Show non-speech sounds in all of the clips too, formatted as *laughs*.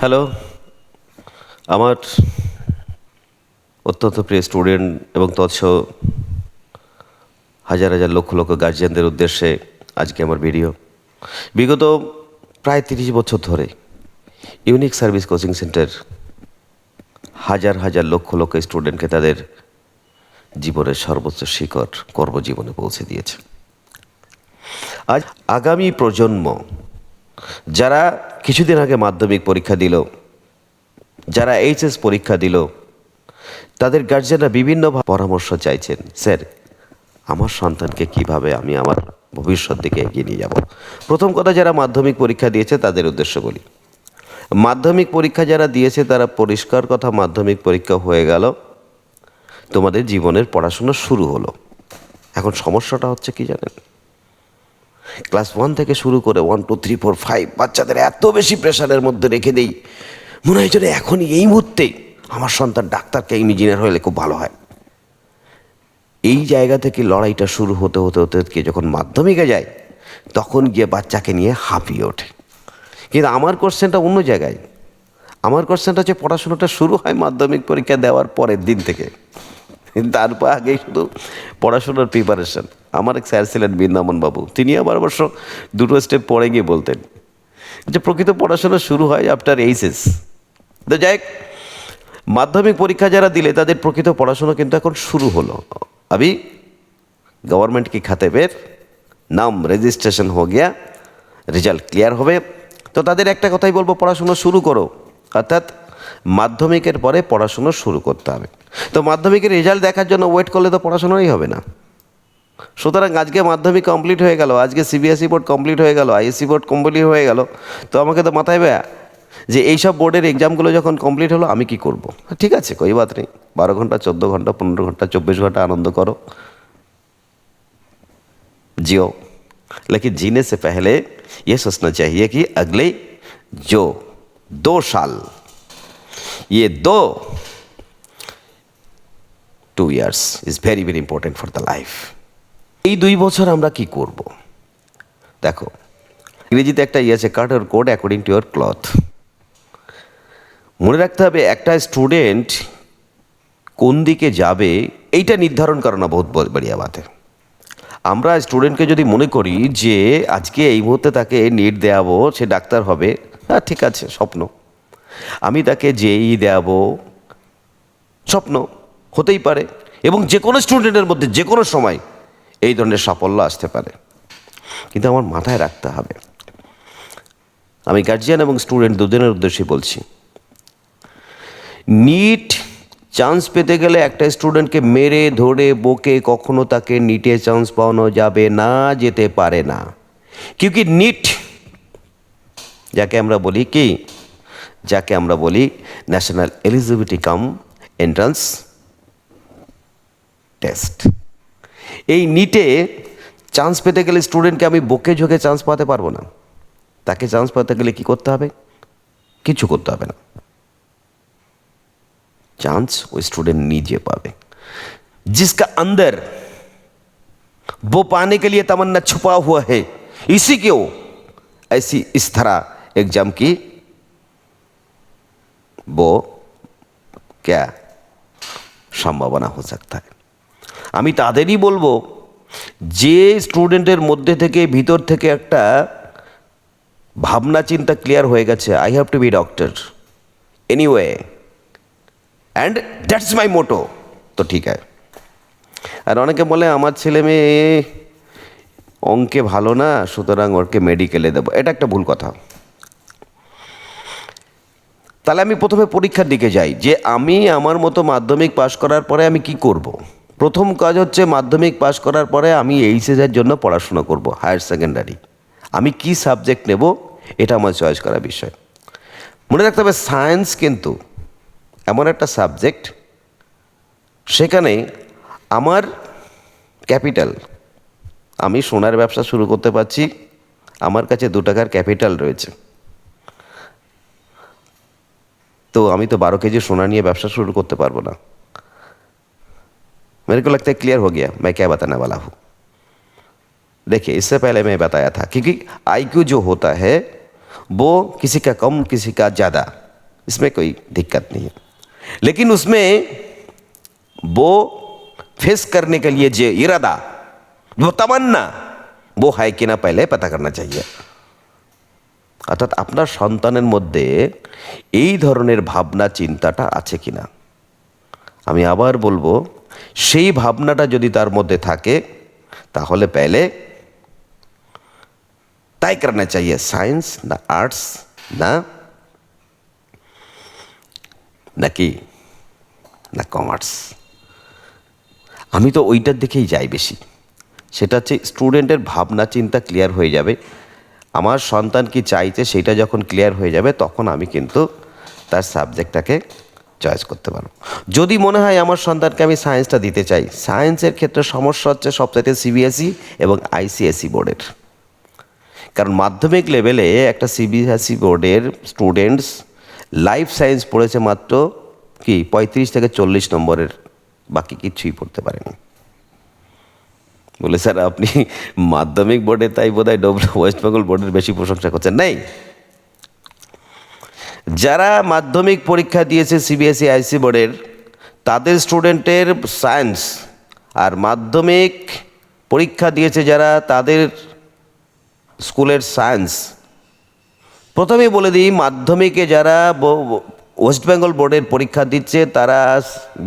Hello আমার অত্যন্ত প্রিয় স্টুডেন্ট এবং তৎস হাজার হাজার লক্ষ লক্ষ গার্জিয়ানদের উদ্দেশ্যে আজকে আমার ভিডিও বিগত প্রায় তিরিশ বছর ধরে ইউনিক সার্ভিস কোচিং সেন্টার হাজার হাজার লক্ষ লক্ষ স্টুডেন্টকে তাদের জীবনের সর্বোচ্চ শিখর কর্মজীবনে পৌঁছে দিয়েছে। আজ আগামী প্রজন্ম যারা কিছুদিন আগে মাধ্যমিক পরীক্ষা দিল। যারা এইচএস পরীক্ষা দিল, তাদের গার্জেনরা বিভিন্ন পরামর্শ চাইছেন, স্যার, আমার সন্তানকে কীভাবে আমি আমার ভবিষ্যৎ দিকে এগিয়ে নিয়ে যাব? প্রথম কথা, যারা মাধ্যমিক পরীক্ষা দিয়েছে, তাদের উদ্দেশ্য বলি। মাধ্যমিক পরীক্ষা যারা দিয়েছে, তারা পরিষ্কার কথা, মাধ্যমিক পরীক্ষা হয়ে গেল, তোমাদের জীবনের পড়াশোনা শুরু হলো। এখন সমস্যাটা হচ্ছে কি জানেন? ক্লাস ওয়ান থেকে শুরু করে one, two, three, four, five, বাচ্চাদের এত বেশি প্রেশারের মধ্যে রেখে দেই। মনে হয় যেন এখনই এই মুহূর্তেই আমার সন্তান ডাক্তারকে ইঞ্জিনিয়ার হলে খুব ভালো হয়। এই জায়গা থেকে লড়াইটা শুরু হতে হতে হতে হতে যখন মাধ্যমিকে যায়, তখন গিয়ে বাচ্চাকে নিয়ে হাঁপিয়ে ওঠে। কিন্তু আমার কোশ্চেনটা অন্য জায়গায়। আমার কোশ্চেনটা হচ্ছে পড়াশোনাটা শুরু হয় মাধ্যমিক পরীক্ষা দেওয়ার পরের দিন থেকে। তারপর আগেই শুধু পড়াশোনার প্রিপারেশন আমার এক স্যার ছিলেন বৃন্দাবনবাবু, তিনি আবার অবশ্য দুটো স্টেপ পরে গিয়ে বলতেন যে, প্রকৃত পড়াশোনা শুরু হয় আফটার এইচএস তো যাই মাধ্যমিক পরীক্ষা যারা দিলে তাদের প্রকৃত পড়াশোনা কিন্তু এখন শুরু হলো। আমি গভর্নমেন্ট কি খাতে বের? নাম রেজিস্ট্রেশন হয়ে গিয়া রেজাল্ট ক্লিয়ার হবে। তো তাদের একটা কথাই বলব, পড়াশুনো শুরু করো। অর্থাৎ মাধ্যমিকের পরে পড়াশুনো শুরু করতে হবে। তো মাধ্যমিকের রেজাল্ট দেখার জন্য ওয়েট করলে তো পড়াশোনাই হবে না। সুতরাং আজকে মাধ্যমিক কমপ্লিট হয়ে গেল আজকে সিবিএসই বোর্ড কমপ্লিট হয়ে গেল আইএসসি বোর্ড কমপ্লিট হয়ে গেল তো আমাকে তো মাথায় ব্যা যে এইসব বোর্ডের এক্সামগুলো যখন কমপ্লিট হলো আমি কি করব ঠিক আছে কই বাত নেই বারো ঘন্টা চোদ্দো ঘন্টা পনেরো ঘন্টা চব্বিশ ঘন্টা আনন্দ করো जियो लेकिन जीने से पहले ये सोचना चाहिए कि अगले जो दो साल ये दो two years is very very important for the life এই দুই বছর আমরা কি করব? দেখো, ইংরেজিতে একটা ইয়ে আছে cut your coat according to your cloth. মনে রাখতে হবে, একটা স্টুডেন্ট কোন দিকে যাবে, এইটা নির্ধারণ করা না বহুত বড়িয়া বাতে। আমরা স্টুডেন্টকে যদি মনে করি যে আজকে এই মুহূর্তে তাকে নিট দেওয়াবো সে ডাক্তার হবে হ্যাঁ ঠিক আছে, স্বপ্ন। আমি তাকে যেই দেওয়াবো স্বপ্ন, হতেই পারে। এবং যে কোনো স্টুডেন্টের মধ্যে যে কোনো সময় এই ধরনের সাফল্য আসতে পারে। কিন্তু আমার মাথায় রাখতে হবে। আমি গার্জিয়ান এবং স্টুডেন্ট দুজনের উদ্দেশ্যে বলছি। নিট চান্স পেতে গেলে একটা স্টুডেন্টকে মেরে, ধরে, বকে, কখনো তাকে নিটে চান্স পাওয়ানো যাবে না, যেতে পারে না। কিউকি নিট যাকে আমরা বলি কি? যাকে আমরা বলি national eligibility cum entrance test এই নিটে চান্স পেতে গেলে স্টুডেন্টকে আমি বকে ঝোঁকে চান্স পাতে পারবো না তাকে চান্স পাতে গেলে কি করতে হবে কিছু করতে হবে না चांस वो स्टूडेंट नीचे पावे जिसका अंदर वो पाने के लिए तमन्ना छुपा हुआ है इसी क्यों ऐसी इस तरह एग्जाम की वो क्या সম্ভাবনা হয়ে सकता है আমি তাদেরই বলব, যে স্টুডেন্টের মধ্যে থেকে ভিতর থেকে একটা ভাবনা, চিন্তা ক্লিয়ার হয়ে গেছে I have to be doctor anyway and that's my motto তো ঠিক আছে। আর অনেকে বলে, আমার ছেলে মেয়ে অঙ্কে ভালো না, সুতরাং ওরকে মেডিকেলে দেবো। এটা একটা ভুল কথা। তাহলে আমি প্রথমে পরীক্ষার দিকে যাই, যে আমি আমার মতো মাধ্যমিক পাশ করার পরে আমি কি করব। প্রথম কাজ হচ্ছে মাধ্যমিক পাশ করার পরে আমি এইচএসের জন্য পড়াশোনা করব হায়ার সেকেন্ডারি আমি কি সাবজেক্ট নেব, এটা আমার চয়েস করা বিষয়। মনে রাখতে হবে সায়েন্স কিন্তু এমন একটা সাবজেক্ট সেখানে আমার ক্যাপিটাল আমি সোনার ব্যবসা শুরু করতে পারছি, আমার কাছে দু টাকার ক্যাপিটাল রয়েছে। তো আমি তো বারো কেজি সোনা নিয়ে ব্যবসা শুরু করতে পারব না। मेरे को लगता है क्लियर हो गया मैं क्या बताने वाला हूँ देखिए इससे पहले मैं बताया था क्योंकि आईक्यू जो होता है वो किसी का कम किसी का ज़्यादा इसमें कोई दिक्कत नहीं है लेकिन उसमें वो फेस करने के लिए जो इरादा वो तमन्ना वो है कि ना पहले पता करना चाहिए অর্থাৎ আপনার সন্তানের মধ্যে এই ধরনের ভাবনা চিন্তাটা আছে কি না আমি আবার বলবো সেই ভাবনাটা যদি তার মধ্যে থাকে, তাহলে পেলে তাই করনা চাইয়ে সায়েন্স না আর্টস না নাকি না কমার্স। আমি তো ওইটার দিকেই যাই বেশি। সেটা হচ্ছে স্টুডেন্টের ভাবনা, চিন্তা ক্লিয়ার হয়ে যাবে। আমার সন্তান কি চাইছে, সেটা যখন ক্লিয়ার হয়ে যাবে, তখন আমি কিন্তু তার সাবজেক্টটাকে চয়েস করতে পারব যদি মনে হয় আমার সন্তানকে আমি সায়েন্সটা দিতে চাই সায়েন্সের ক্ষেত্রে সমস্যা হচ্ছে সবচাইতে সিবিএসই এবং আইসিএসই বোর্ডের কারণ মাধ্যমিক লেভেলে একটা সিবিএসই বোর্ডের স্টুডেন্টস লাইফ সায়েন্স পড়েছে মাত্র কি পঁয়ত্রিশ থেকে চল্লিশ নম্বরের, বাকি কিছুই পড়তে পারেনি। বলে, স্যার, আপনি মাধ্যমিক বোর্ডে তাই বোধ হয় ডব্লিউ ওয়েস্ট বেঙ্গল বোর্ডের বেশি প্রশংসা করছেন। নেই। যারা মাধ্যমিক পরীক্ষা দিয়েছে সিবিএসই আইসি বোর্ডের, তাদের স্টুডেন্টের সায়েন্স আর মাধ্যমিক পরীক্ষা দিয়েছে যারা, তাদের স্কুলের সায়েন্স। প্রথমেই বলে দিই, মাধ্যমিকে যারা ওয়েস্ট বেঙ্গল বোর্ডের পরীক্ষা দিচ্ছে, তারা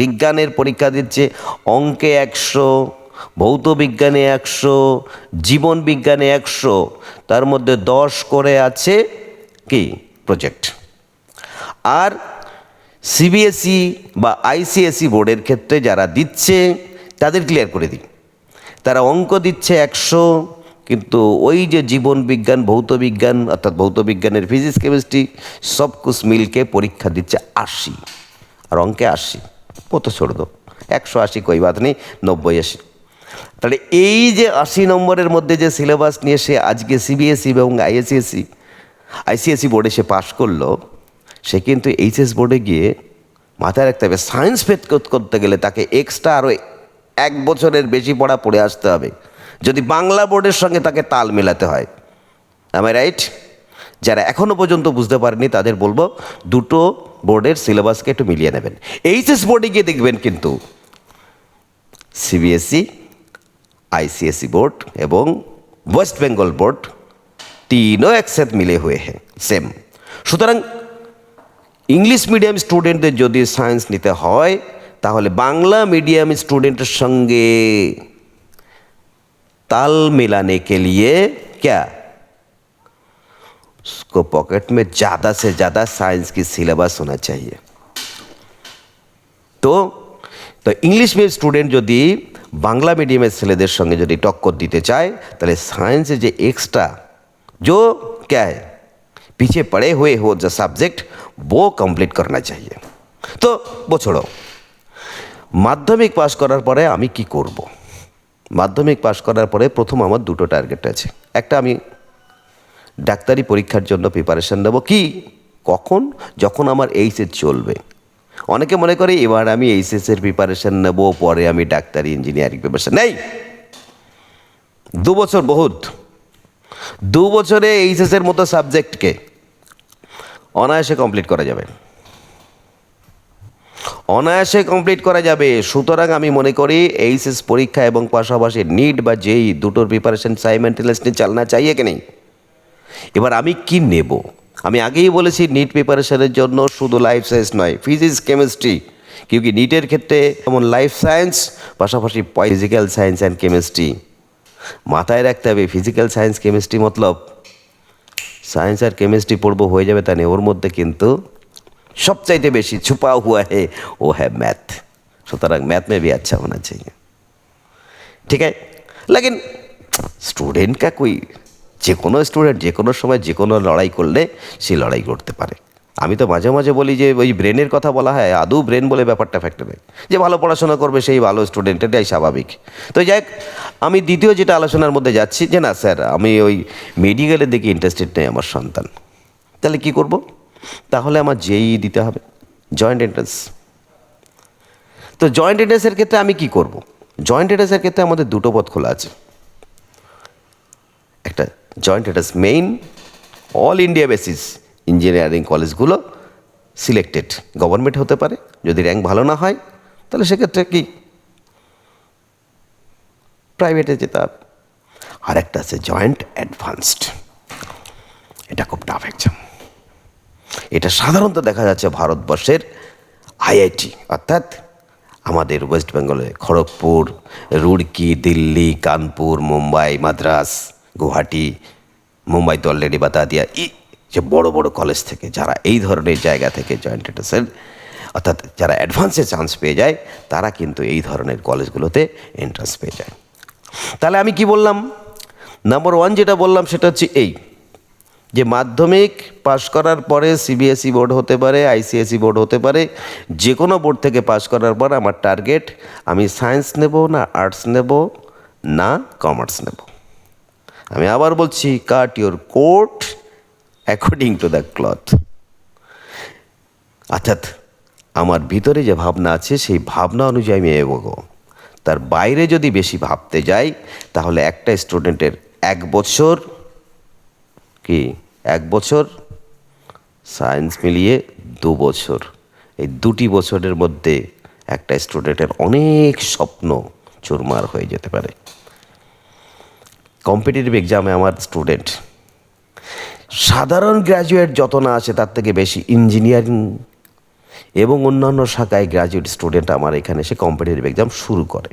বিজ্ঞানের পরীক্ষা দিচ্ছে, অঙ্কে একশো, ভৌত বিজ্ঞানে একশো, জীবন বিজ্ঞানে একশো, তার মধ্যে দশ করে আছে কি? প্রজেক্ট। আর সিবিএসই বা আইসিএসই বোর্ডের ক্ষেত্রে যারা দিচ্ছে, তাদের ক্লিয়ার করে দিই। তারা অঙ্ক দিচ্ছে একশো, কিন্তু ওই যে জীবন বিজ্ঞান, ভৌত বিজ্ঞান, অর্থাৎ ভৌত বিজ্ঞানের ফিজিক্স কেমিস্ট্রি সব কুছ মিলকে পরীক্ষা দিচ্ছে আশি, আর অঙ্কে আশি। কত দো একশো আশি কই বাত নেই, নব্বই আশি। তাহলে এই যে আশি নম্বরের মধ্যে যে সিলেবাস নিয়ে সে আজকে সিবিএসই এবং আইএসিএসি আইসিএসি বোর্ডে সে পাশ করল সে কিন্তু এইচএস বোর্ডে গিয়ে মাথায় রাখতে হবে সায়েন্স ফেদ করতে গেলে তাকে এক্সট্রা আরও এক বছরের বেশি পড়া পড়ে আসতে হবে যদি বাংলা বোর্ডের সঙ্গে তাকে তাল মেলাতে হয় আমি রাইট যারা এখনও পর্যন্ত বুঝতে পারেনি তাদের বলবো দুটো বোর্ডের সিলেবাসকে একটু মিলিয়ে নেবেন এইচএস বোর্ডে গিয়ে দেখবেন কিন্তু सीबीएसई आईसीएसई बोर्ड এবং ওয়েস্ট বেঙ্গল বোর্ড তিনও একসাথে মিলে हुए हैं সেম সুতরাং ইংলিশ মিডিয়াম স্টুডেন্টদের যদি সায়েন্স নিতে হয়, তাহলে বাংলা মিডিয়াম স্টুডেন্টের সঙ্গে তাল মিলানে কে লিয়ে ক্যা? उसको पॉकेट में ज़्यादा से ज़्यादा साइंस की सिलेबस होना তো তো ইংলিশ মিডিয়াম স্টুডেন্ট যদি বাংলা মিডিয়ামের ছেলেদের সঙ্গে যদি টক্কর দিতে চায়, তাহলে সায়েন্সে যে এক্সট্রা যো ক্যায় পিছিয়ে পড়ে হয়ে হো যা সাবজেক্ট वो कंप्लीट करना चाहिए তো वो छोड़ो মাধ্যমিক পাশ করার পরে আমি কি করব মাধ্যমিক পাশ করার পরে প্রথম আমার দুটো টার্গেট আছে একটা আমি ডাক্তারি পরীক্ষার জন্য প্রিপারেশন নেব কি কখন যখন আমার এইচএস চলবে অনেকে মনে করে এবার আমি এইচএসের প্রিপারেশন নেব পরে আমি ডাক্তারি ইঞ্জিনিয়ারিং প্রিপারেশন নেই দু বছর বহুত দু বছরে এইচএসের মতো সাবজেক্টকে অনায়াসে কমপ্লিট করা যাবে। অনায়াসে কমপ্লিট করা যাবে। সুতরাং আমি মনে করি এইচএস পরীক্ষা এবং পাশাপাশি নিট বা যেই দুটোর প্রিপারেশন সাইমেন্টেনিয়াসলি চালনা চাইয়ে কি নেই এবার আমি কি নেব? আমি আগেই বলেছি নিট প্রিপারেশনের জন্য শুধু লাইফ সায়েন্স নয় ফিজিক্স কেমিস্ট্রি কি নিটের ক্ষেত্রে যেমন লাইফ সায়েন্স পাশাপাশি ফিজিক্যাল সায়েন্স অ্যান্ড কেমিস্ট্রি মাথায় রাখতে হবে ফিজিক্যাল সায়েন্স কেমিস্ট্রি মতলব সায়েন্স আর কেমিস্ট্রি পড়বো হয়ে যাবে তা নেই ওর মধ্যে কিন্তু सबचाइते बेसी छुपा हुआ है वो है मैथ सुतरां मैथ में भी अच्छा होना चाहिए ঠিক আছে लेकिन স্টুডেন্ট কা কই যে কোনো স্টুডেন্ট যে কোনো সময় যে কোনো লড়াই করলে সে লড়াই করতে পারে আমি তো মাঝে মাঝে বলি যে ওই ব্রেনের কথা বলা হয়, আদৌ ব্রেন বলে ব্যাপারটা ফ্যাক্টর নেই। যে ভালো পড়াশোনা করবে সেই ভালো স্টুডেন্ট এটাই স্বাভাবিক। তো যাই আমি দ্বিতীয় যেটা আলোচনার মধ্যে যাচ্ছি, যে না স্যার, আমি ওই মেডিকেলের দিকে ইন্টারেস্টেড নেই আমার সন্তান। তাহলে কি করব? তাহলে আমার যেই দিতে হবে জয়েন্ট এন্ট্রান্স তো জয়েন্ট এন্ট্রান্সের ক্ষেত্রে আমি কি করব? জয়েন্ট এন্ট্রান্সের ক্ষেত্রে আমাদের দুটো পথ খোলা আছে। একটা joint entrance main all India basis engineering কলেজগুলো সিলেক্টেড গভর্নমেন্ট হতে পারে, যদি র্যাঙ্ক ভালো না হয়, তাহলে সেক্ষেত্রে কি? প্রাইভেটে যেতে হবে। আর একটা আছে জয়েন্ট অ্যাডভান্সড এটা খুব টাফ এক্সাম এটা সাধারণত দেখা যাচ্ছে ভারতবর্ষের আইআইটি অর্থাৎ আমাদের ওয়েস্ট বেঙ্গলে খড়গপুর, রুড়কি, দিল্লি, কানপুর, মুম্বাই, মাদ্রাস, গুয়াহাটি, মুম্বাই তো অলরেডি বাতা দিয়া যে বড় বড় কলেজ থেকে যারা এই ধরনের জায়গা থেকে জয়েন্ট এন্ট্রান্সের অর্থাৎ যারা অ্যাডভান্সে চান্স পেয়ে যায়, তারা কিন্তু এই ধরনের কলেজগুলোতে এন্ট্রান্স পেয়ে যায়। তাহলে আমি কি বললাম? নাম্বার ওয়ান যেটা বললাম সেটা হচ্ছে এই, যে মাধ্যমিক পাশ করার পরে সিবিএসই বোর্ড হতে পারে আইসিএসই বোর্ড হতে পারে, যে কোনো বোর্ড থেকে পাশ করার পর আমার টার্গেট আমি সায়েন্স নেব না আর্টস নেব না কমার্স নেব। আমি আবার বলছি cut your coat according to the cloth অর্থাৎ, আমার ভিতরে যে ভাবনা আছে, সেই ভাবনা অনুযায়ী আমি এগোবো। তার বাইরে যদি বেশি ভাবতে যাই, তাহলে একটা স্টুডেন্টের এক বছর কি? এক বছর সায়েন্স মিলিয়ে দু বছর। এই দুটি বছরের মধ্যে একটা স্টুডেন্টের অনেক স্বপ্ন চুরমার হয়ে যেতে পারে। কম্পিটিটিভ এক্সামে আমার স্টুডেন্ট সাধারণ গ্র্যাজুয়েট যত না আছে, তার থেকে বেশি ইঞ্জিনিয়ারিং এবং অন্যান্য শাখায় গ্র্যাজুয়েট স্টুডেন্ট আমার এখানে এসে কম্পিটিটিভ এক্সাম শুরু করে।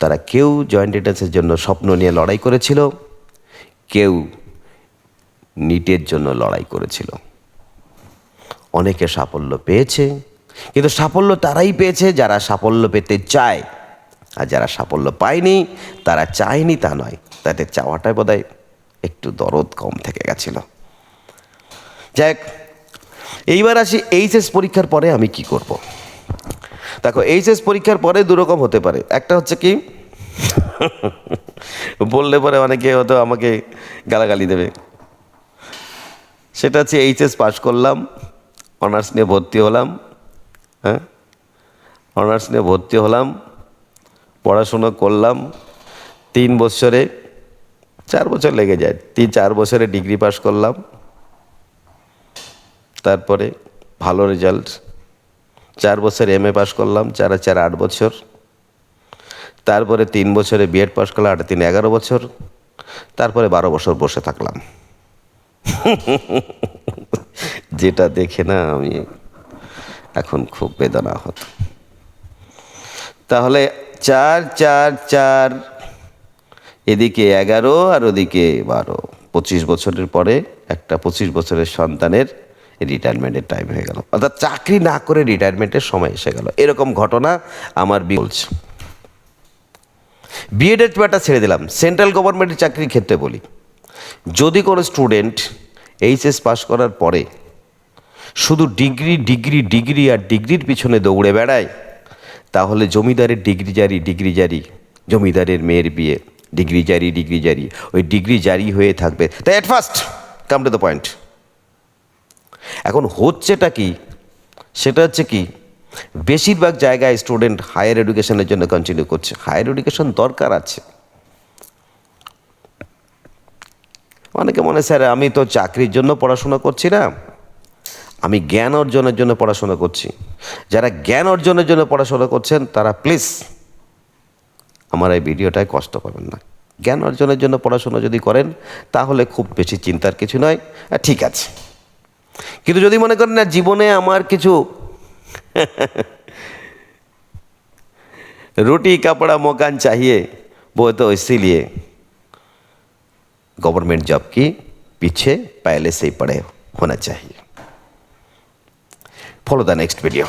তারা কেউ জয়েন্ট এন্ট্রান্সের জন্য স্বপ্ন নিয়ে লড়াই করেছিল, কেউ নিটের জন্য লড়াই করেছিল। অনেকে সাফল্য পেয়েছে, কিন্তু সাফল্য তারাই পেয়েছে, যারা সাফল্য পেতে চায়। আর যারা সাফল্য পায়নি, তারা চায়নি তা নয় তাদের চাওয়াটাই বোধহয় একটু দরদ কম থেকে গেছিল। যাই এইবার আসি এইচএস পরীক্ষার পরে আমি কি করব। দেখো, এইচএস পরীক্ষার পরে দুরকম হতে পারে। একটা হচ্ছে কি, বললে পরে অনেকে হয়তো আমাকে গালাগালি দেবে। সেটা হচ্ছে এইচএস পাস করলাম, অনার্স নিয়ে ভর্তি হলাম হ্যাঁ? অনার্স নিয়ে ভর্তি হলাম, পড়াশুনো করলাম, তিন বছরে চার বছর লেগে যায়। তিন, চার বছরে ডিগ্রি পাস করলাম। তারপরে ভালো রেজাল্ট চার বছর এম এ পাস করলাম, চার চার আট বছর। তারপরে তিন বছরে বিএড পাস করলাম, আট তিন এগারো বছর। তারপরে বারো বছর বসে থাকলাম। যেটা দেখে না আমি এখন খুব বেদনা হতো তাহলে চার চার চার এদিকে এগারো আর ওদিকে বারো। পঁচিশ বছরের পরে একটা পঁচিশ বছরের সন্তানের রিটায়ারমেন্টের টাইম হয়ে গেল। অর্থাৎ চাকরি না করে রিটায়ারমেন্টের সময় এসে গেল। এরকম ঘটনা আমার বলছে বিএডের ব্যাপারটা ছেড়ে দিলাম। সেন্ট্রাল গভর্নমেন্টের চাকরির ক্ষেত্রে বলি। যদি কোনো স্টুডেন্ট এইচএস পাস করার পরে শুধু ডিগ্রি ডিগ্রি ডিগ্রি আর ডিগ্রির পিছনে দৌড়ে বেড়ায়, তাহলে জমিদারের ডিগ্রি জারি ডিগ্রি জারি জমিদারের মেয়ের বিয়ে। ডিগ্রি জারি ডিগ্রি জারি। ওই ডিগ্রি জারি হয়ে থাকবে। তাই at first come to the point এখন হচ্ছেটা কি? সেটা হচ্ছে কি, বেশিরভাগ জায়গায় স্টুডেন্ট হায়ার এডুকেশনের জন্য কন্টিনিউ করছে। হায়ার এডুকেশন দরকার আছে। অনেকে মনে, স্যার, আমি তো চাকরির জন্য পড়াশোনা করছি না। আমি জ্ঞান অর্জনের জন্য পড়াশোনা করছি। যারা জ্ঞান অর্জনের জন্য পড়াশোনা করছেন, তারা প্লিজ আমার এই ভিডিওটায় কষ্ট পাবেন না জ্ঞান অর্জনের জন্য পড়াশোনা যদি করেন তাহলে খুব বেশি চিন্তার কিছু নয় আর ঠিক আছে কিন্তু যদি মনে করেন না জীবনে আমার কিছু *laughs* रोटी कपड़ा मकान चाहिए वो तो इसीलिए गवर्नमेंट जॉब की पीछे पहले से ही पड़े होना चाहिए फॉलो द नेक्स्ट वीडियो